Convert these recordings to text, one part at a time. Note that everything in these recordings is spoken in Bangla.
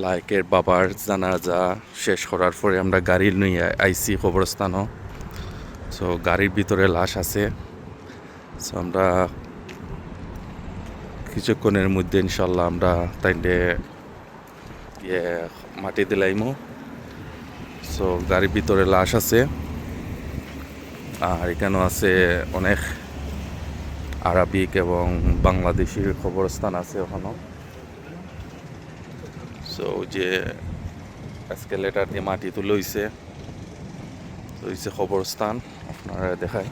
লাইকের বাবার জানাজা শেষ করার পরে আমরা গাড়ি নিয়ে আইসি কবরস্থানও। সো গাড়ির ভিতরে লাশ আছে। সো আমরা কিছুক্ষণের মধ্যে ইনশাল্লাহ আমরা তাইলে ইয়ে মাটি দিলাইমু। সো গাড়ির ভিতরে লাশ আছে। আর এখানেও আছে অনেক আরবিক এবং বাংলাদেশির খবরস্থান আছে ওখানেও সো যে এসকেলেটার দিয়ে মাটি হইছে তো হইছে খবরস্থান আপনারা দেখায়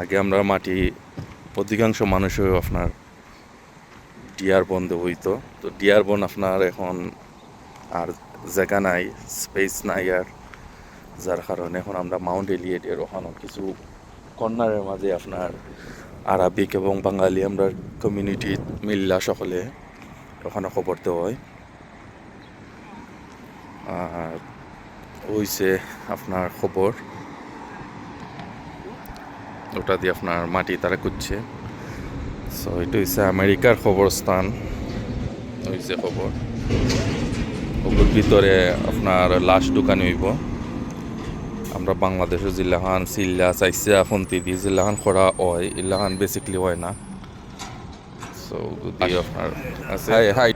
আগে আমরা মাটি, অধিকাংশ মানুষও আপনার ডিয়ার বন হইতো। তো ডিয়ার বন আপনার এখন আর জায়গা নাই স্পেস নাই আর। যার কারণে এখন আমরা মাউন্ট এলিয়েটের ওখানে কিছু কর্নারের মাঝে আপনার আরবিক এবং বাঙালি আমরা কমিউনিটি মিল্লা সকলে ওখানে খবর দেওয়া হয়। আর হইছে আপনার খবর। ওটা দিয়ে আপনার মাটি তারা করছে সো এটা হচ্ছে আমেরিকার খবরস্থান। হয়েছে খবর। ওগুলোর ভিতরে আপনার লাশ দোকান হইব। আমরা বাংলাদেশের জিল্লাখান সিল্লা চাইসা ফন্তি দিয়ে জিল্লাখান করা হয় ইল্লাখান বেসিকলি হয় না। সো যদি আপনার আছে হাই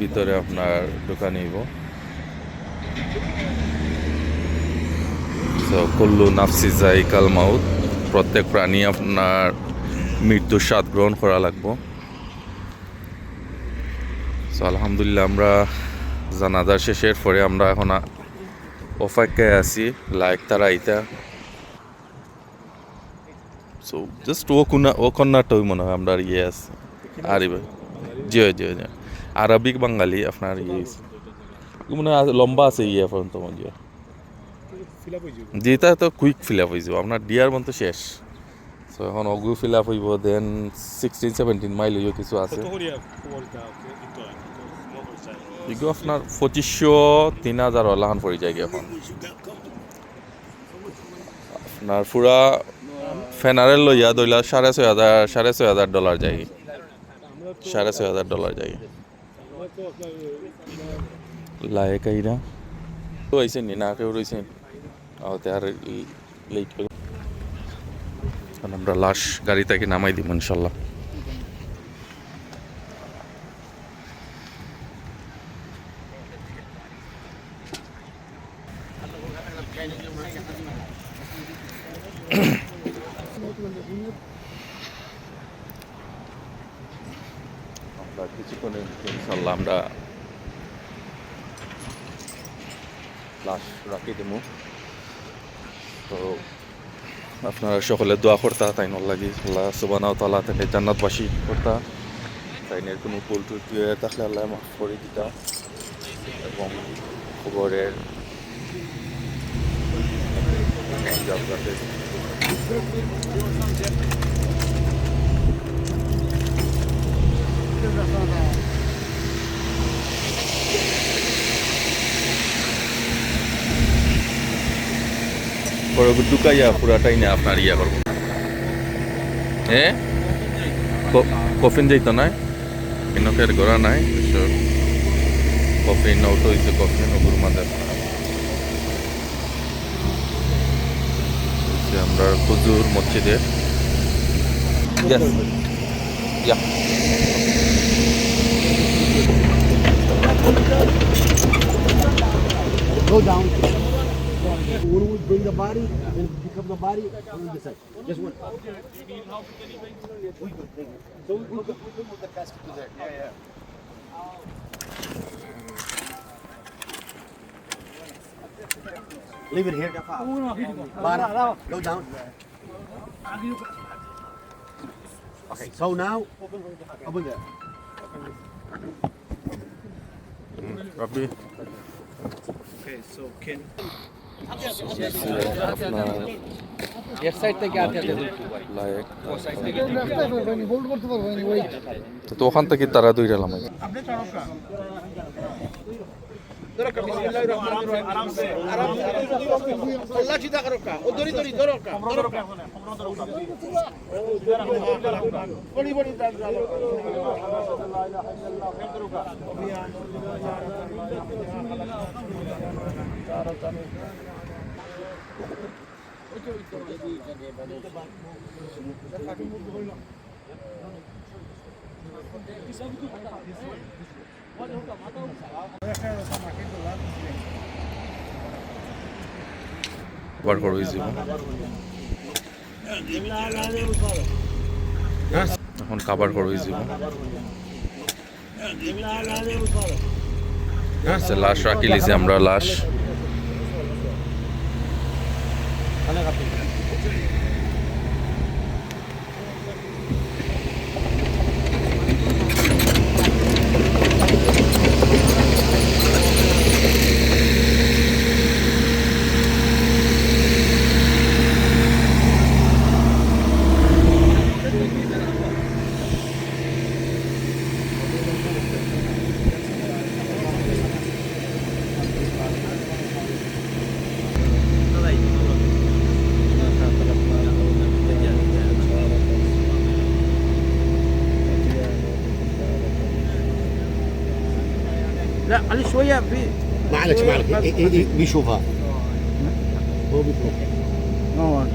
ভিতরে আপনার দোকান হইব সো কুল্লু নাফসি জাইকাল মাউত। প্রত্যেক প্রাণী আপনার মৃত্যুর স্বাদ গ্রহণ করা লাগবো। সো আলহামদুলিল্লাহ আমরা জানাজার শেষের পরে আমরা এখন অপেক্ষায় আছি লাইক তারা আইতা সো জাস্ট ও কোনা ও কন্যাটাই মনে হয় আমরা ইয়ে আছে আরিবে জি জি জি আরবিক বাঙালি আপনার ইয়ে মনে লম্বা আছে ইয়ে তোমার জিও যেটা তো কুইক ফিল আপ হয়ে যাব আপনার ডিয়ার মন তো শেষ সো এখন অগু ফিল আপ হইব দেন সিক্সটিন সেভেন্টিন মাইল হইব কিছু আছে এগুলো আপনার পঁচিশশো তিন হাজার লাহান পড়ে যায় এখন। আপনার পুরা ফেনারেল লইয়া দইলা সাড়ে ছয় হাজার, সাড়ে ছয় হাজার ডলার যায়। সাড়ে ছয় হাজার ডলার যায়। আমরা তো নি, না কেউ রয়েছেন তে আর লেট করে। আমরা লাশ গাড়ি থেকে নামাই দিব ইনশাল্লাহ। আমরা কিছুক্ষণের ইনশাল্লাহ আমরা লাশ রাখি দিব। তো আপনারা সকলে দোয়া করতা তাই লাগি, আল্লাহ সুবানা তালা থেকে জান্নাতবাসী করতা। তাই নিয়ে কোনো ভুল টুল দিয়ে থাকলে আল্লাহ মাফ করে দিতা। এবং খবরের যাতে পরে ঢুকাইয়া পুরাটাই না আপনার ইয়া করব। হ্যাঁ কফিন যাইতো নাই? ইনকের গড়া নাই কফিন নৌটো হয়েছে কফিন ওগুর মাঝে হচ্ছে আমরা হুজুর মসজিদের Yes. Yeah. Go down. When we bring the body, when we pick up the body, on the side. Just one. So we move the, we move the casket to there. Yeah, yeah. Leave it here. Body, go down. Okay, so now, open there. Rabbi Okay, so can আপনার এর সাইড থেকে আটকে লায়ক হোল্ড করতে পারবো ওয়েট তো ওখান থেকে তারা দুই গেলাম আপনি চারকা ধরো কা বিসমিল্লাহির রহমানির রহিম আরাম সে আরাম সে আল্লাহ চিন্তা করো কা ও দরি দরি ধরো কা ধরো কা বড়ি বড়ি দাগ দাগ করে এখন কাবার করে আচ্ছা লাশ রাখি লিছি আমরা লাশ لا قلي شوية في ما عليك ما عليك. إيه، إيه، إيه، بيشوفها. آه. هو بيشوفها.